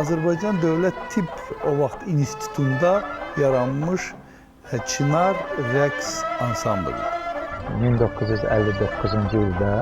Azərbaycan Dövlət Tibb o vaxt institutunda yaranmış Çınar rəqs ansamblıdır. 1959-cu ildə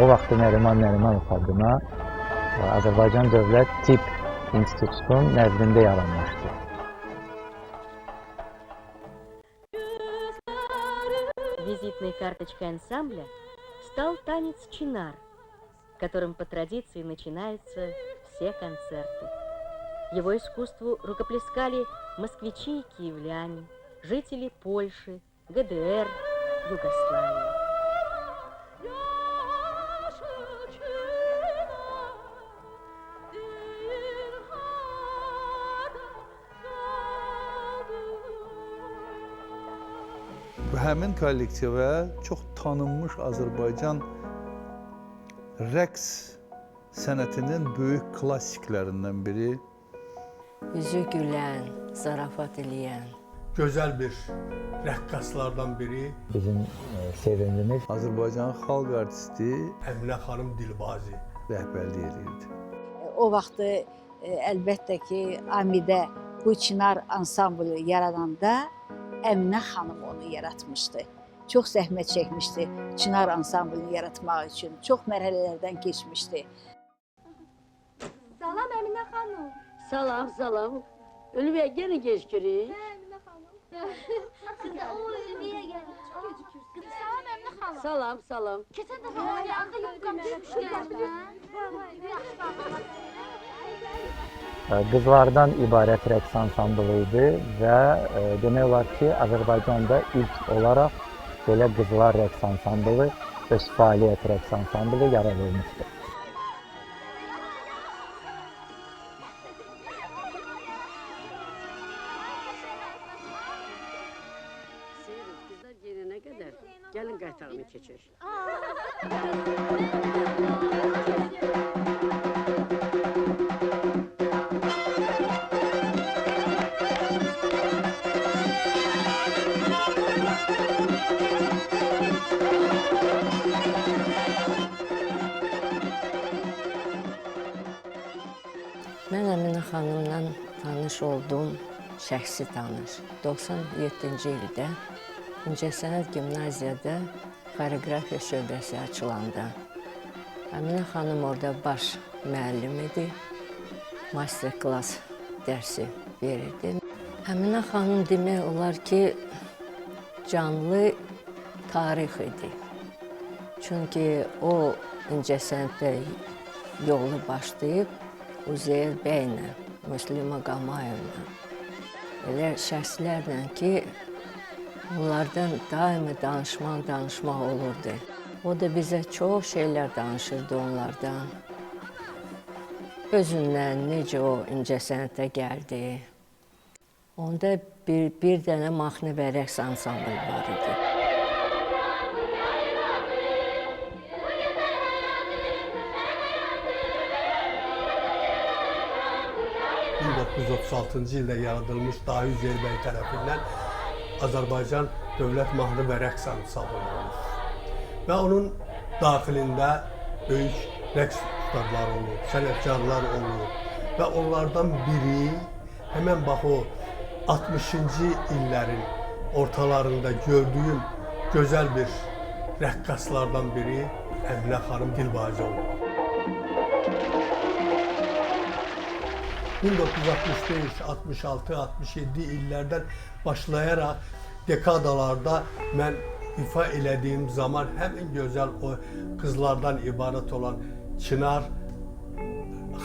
o vaxt Nəriman Nərimanov adına e, Azərbaycan Dövlət Tibb İnstitutunun nəzdində yaranmışdı. Визитной карточкой ансамбля стал танец чинар, которым по традиции начинаются все концерты. Его искусству рукоплескали москвичи и киевляне, жители Польши, ГДР, Югославии. Və həmin kollektivə çox tanınmış Azərbaycan rəqs sənətinin böyük klassiklərindən biri Yüzü gülen, zarafat eləyən, Gözəl bir rəqqaslardan biri Bizim e, sevimlimiz Azərbaycan xalq artisti Əminə xanım Dilbazi. rəhbərlik edirdi. O vaxtı e, əlbəttə ki, Amidə bu Çinar ansamblı yaradanda Əminə xanım onu yaratmışdı. Çox zəhmət çəkmişdi Çinar ansamblını yaratmaq üçün. Çox mərhələlərdən keçmişdi. Salam Əminə xanım. Salam, salam. Ülviyə gene geç girin. Hə, Əminə xanım. Siz də o ülviyə gəlin. Salam Əminə xanım. Salam, salam. Keçən dəfə o ayağında yoxqam düşmüşdü. qızlardan ibarət rəqs ansamblı idi və e, demək olar ki, Azərbaycanda ilk olaraq belə qızlar rəqs ansamblı, öz fəaliyyət rəqs ansamblı yaradılmışdı. Tanış oldum, şəxsi tanış. 97-ci ildə İncəsənət Gimnaziyada xoreografiya şöbəsi açılanda Əminə xanım orada baş müəllim idi. Master klass dərsi verirdi. Əminə xanım demək olar ki, canlı tarix idi. Çünki o incəsənətdə yolu başlayıb Uzeyir bəylə, Müslümə Qamayevlə elə şəxslərlə ki, onlardan daimi danışmaq, danışmaq olurdu. O da bizə çox şeylər danışırdı onlardan. Özündən necə o incəsənətə gəldi. Onda bir, bir dənə mahnı və rəqs ansambl var idi. Hı. 1936-cı ildə yaradılmış Dahi Üzeyir bəy tərəfindən Azərbaycan Dövlət Mahnı və Rəqs ansamblı. Və onun daxilində böyük rəqs ustadları olub, sənətkarlar olub və onlardan biri həmən bax o 60-cı illərin ortalarında gördüyüm gözəl bir rəqqaslardan biri Əminə xanım Dilbazi olub. 1965, 66, 67 illərdən başlayaraq dekadalarda mən ifa elədiyim zaman həmin gözəl o qızlardan ibarət olan Çınar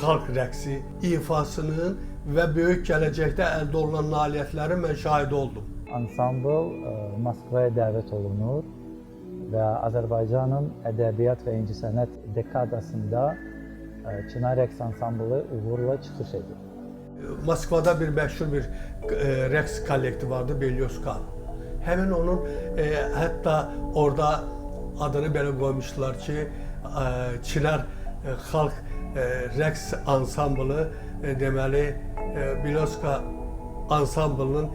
xalq rəqsi ifasının və böyük gələcəkdə əldə olunan nailiyyətlərin mən şahid oldum. Ansambl e, Moskvaya dəvət olunur və Azərbaycanın ədəbiyyat və incəsənət dekadasında Çınar rəqs ansamblı uğurla çıxış edir. Moskvada bir məşhur bir e, rəqs kollektivi vardı, Belyoska. Həmin onun e, hətta orada adını belə qoymuşdular ki, e, Çinar e, xalq e, rəqs ansamblı e, deməli e, Belyoska ansamblının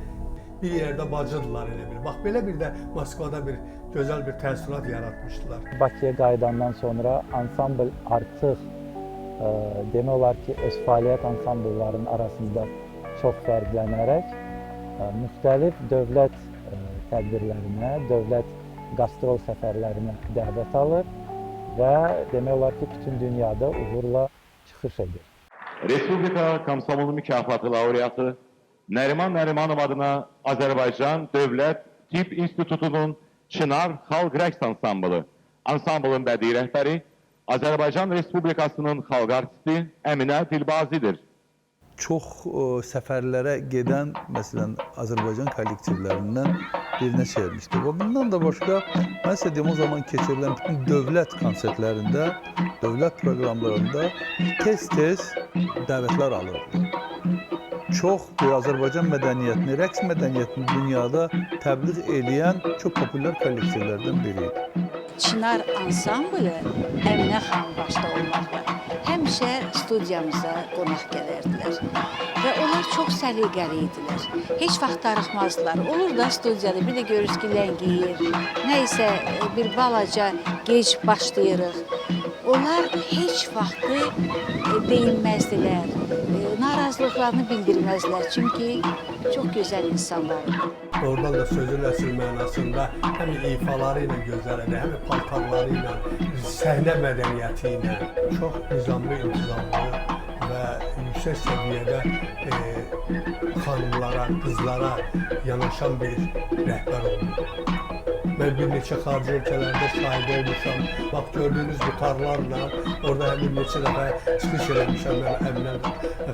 bir yerdə bacıdırlar elə bil. Bax belə bir də Moskvada bir gözəl bir təəssürat yaratmışdılar. Bakıya qayıdandan sonra ansambl artıq e, demək olar ki, öz fəaliyyət ansambllarının arasında çox fərqlənərək müxtəlif dövlət tədbirlərinə, dövlət qastrol səfərlərinə dəvət alır və demək olar ki, bütün dünyada uğurla çıxış edir. Respublika Komsomol Mükafatı laureatı Neriman Nerimanov adına Azərbaycan Dövlət Tibb İnstitutunun Çınar Xalq Rəqs Ansamblı, ansamblın bədii rəhbəri Azərbaycan Respublikasının xalq artisti Əminə Dilbazidir. Çox ə, səfərlərə gedən, məsələn, Azərbaycan kollektivlərindən birinə çevrilmişdi. Və bundan da başqa, mən sizə deyim, o zaman keçirilən bütün dövlət konsertlərində, dövlət proqramlarında tez-tez dəvətlər alırdı. Çox Azərbaycan mədəniyyətini, rəqs mədəniyyətini dünyada təbliğ edən çox populyar kollektivlərdən biri idi. Çınar ansamblı Əminə xanım başda olmaqla həmişə studiyamıza qonaq gələrdilər. Və onlar çox səliqəli idilər. Heç vaxt darıxmazdılar. Olur da studiyada bir də görürüz ki, ləngiyir. Nə isə e, bir balaca gec başlayırıq. Onlar heç vaxtı e, deyinməzdilər. e, Narazılıqlarını bildirməzdilər. Çünki çox gözəl insanlar idi. Oradan da sözün əsl mənasında həm ifaları ilə gözəl idi, həm paltarları ilə, səhnə mədəniyyəti ilə çox nizamlı, intizamlı və yüksək səviyyədə e, xanımlara, qızlara yanaşan bir rəhbər oldu. Mən bir neçə xarici ölkələrdə şahid olmuşam. Bax gördüyünüz bu tarlarla orada həm bir neçə dəfə çıxış eləmişəm mən Əminə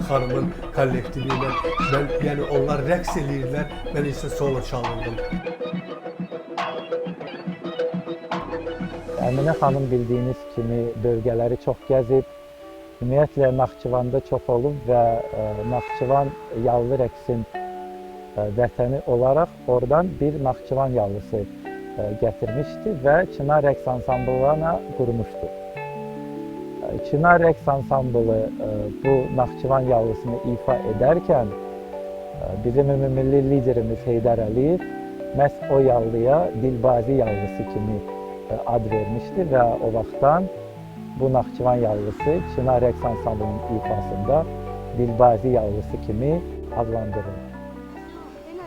xanımın kollektivi ilə. Mən yəni onlar rəqs eləyirdilər, mən isə solo çalırdım. Əminə xanım bildiyiniz kimi bölgələri çox gəzib, ümumiyyətlə Naxçıvanda çox olub və e, Naxçıvan yallı rəqsin e, vətəni olaraq oradan bir Naxçıvan yallısı e, gətirmişdi və Çınar rəqs ansamblına qurmuşdu. Çınar rəqs ansamblı bu Naxçıvan yallısını ifa edərkən bizim ümummilli liderimiz Heydər Əliyev məhz o yallıya Dilbazi yallısı kimi ad vermişdi və o vaxtdan bu Naxçıvan yallısı Çınar rəqs ansamblının ifasında Dilbazi yallısı kimi adlandırılır.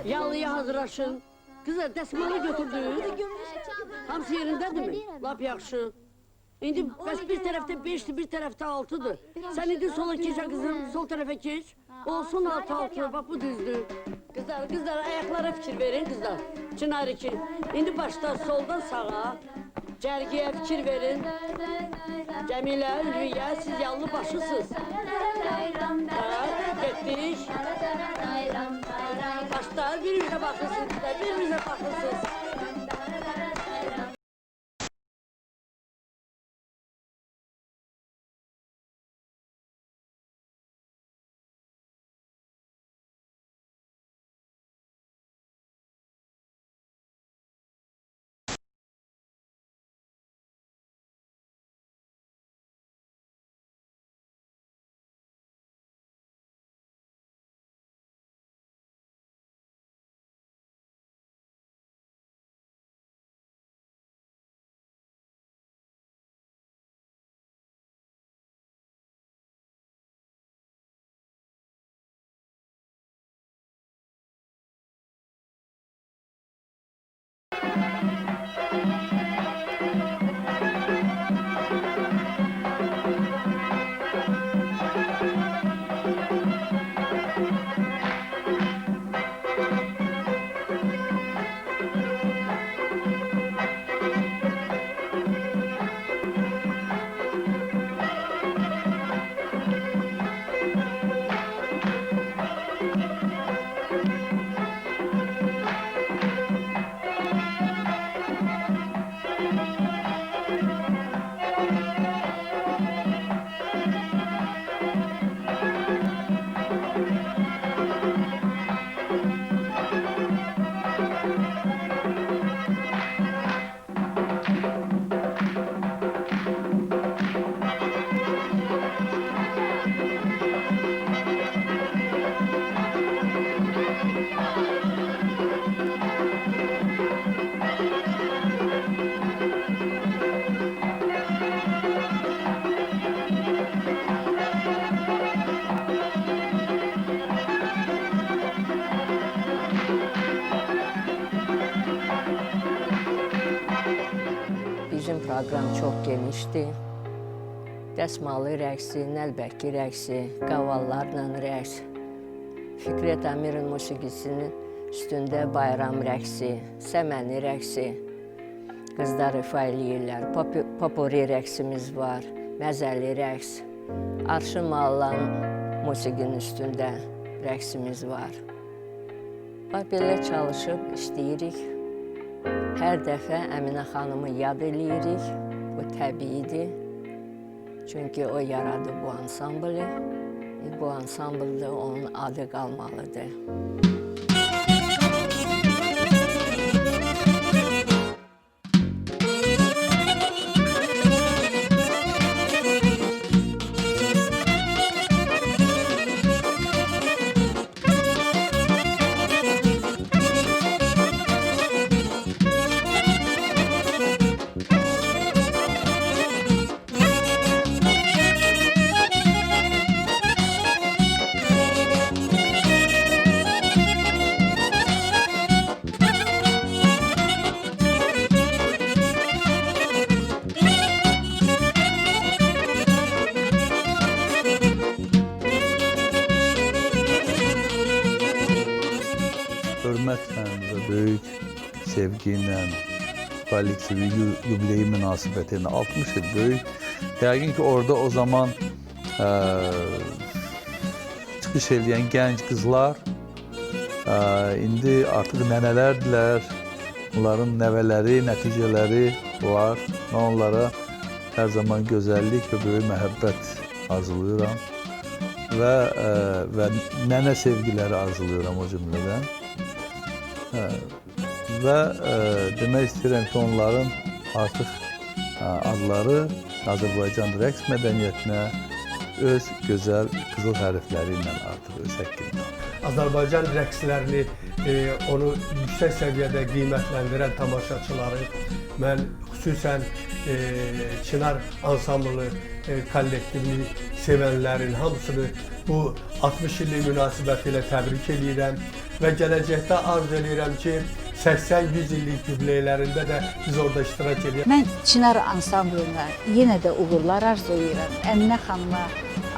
Yalıya hazırlaşın. Kızlar dəsmalı götürdünüz. Hamısı yerindədirmi? Lap yaxşı. İndi bəs bir tərəfdə 5-dir, bir tərəfdə 6-dır. Sən indi sola keç qızım, sol tərəfə keç. Olsun 6-6, bax bu düzdür. Qızlar, qızlar ayaqlara fikir verin qızlar. Çınar iki. İndi başda soldan sağa. Cərgiyə fikir verin. Cəmilə, Ülviyə, siz yallı başısınız. Ha, getdik. Başda bir-birinə baxırsınız, baxırsınız. Proqram çox genişdir. Dəsmalı rəqsi, nəlbəki rəqsi, qavallarla rəqs, Fikrət Əmirin musiqisinin üstündə bayram rəqsi, səməni rəqsi, qızlar ifa eləyirlər. Pop- Popuri rəqsimiz var, məzəli rəqs, Arşı Mallan musiqinin üstündə rəqsimiz var. Bax belə çalışıb işləyirik. Hər dəfə Əminə xanımı yad eləyirik. Bu təbiidir. Çünki o yaradı bu ansamblı. E, Bu ansamblda onun adı qalmalıdır. İlə kollektivi yu- yubileyi münasibəti ilə 60 il böyük. Yəqin ki, orada o zaman ə, çıxış edən gənc qızlar ə, indi artıq nənələrdirlər. Onların nəvələri, nəticələri var. Mən onlara hər zaman gözəllik və böyük məhəbbət arzulayıram və ə, və nənə sevgiləri arzulayıram o cümlədən. Hə, və ə, demək istəyirəm ki, onların artıq ə, adları Azərbaycan rəqs mədəniyyətinə öz gözəl qızıl hərfləri ilə artıq öz həqqində. Azərbaycan rəqslərini, e, onu yüksək səviyyədə qiymətləndirən tamaşaçıları mən xüsusən e, Çınar ansamblı e, kollektivini sevənlərin hamısını bu 60 illik münasibətilə təbrik edirəm və gələcəkdə arzu edirəm ki, 80-100 illik yubileylərində də biz orada iştirak edək. Mən Çınar ansamblına yenə də uğurlar arzulayıram. Əminə xanıma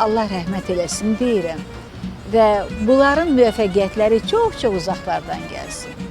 Allah rəhmət eləsin deyirəm və bunların müvəffəqiyyətləri çox-çox uzaqlardan gəlsin.